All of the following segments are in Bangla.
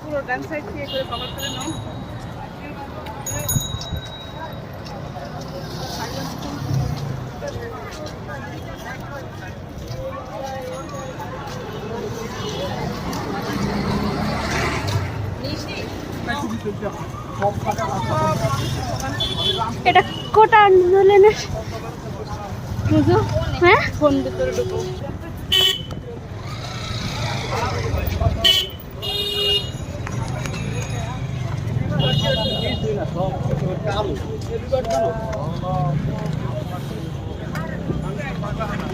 পুরো ডান সাইড থেকে করে কভার করে নাও। এটা কোটা আন্দোলনের পুজো হ্যাঁ? আগে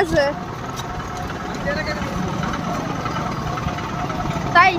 গেছে তাই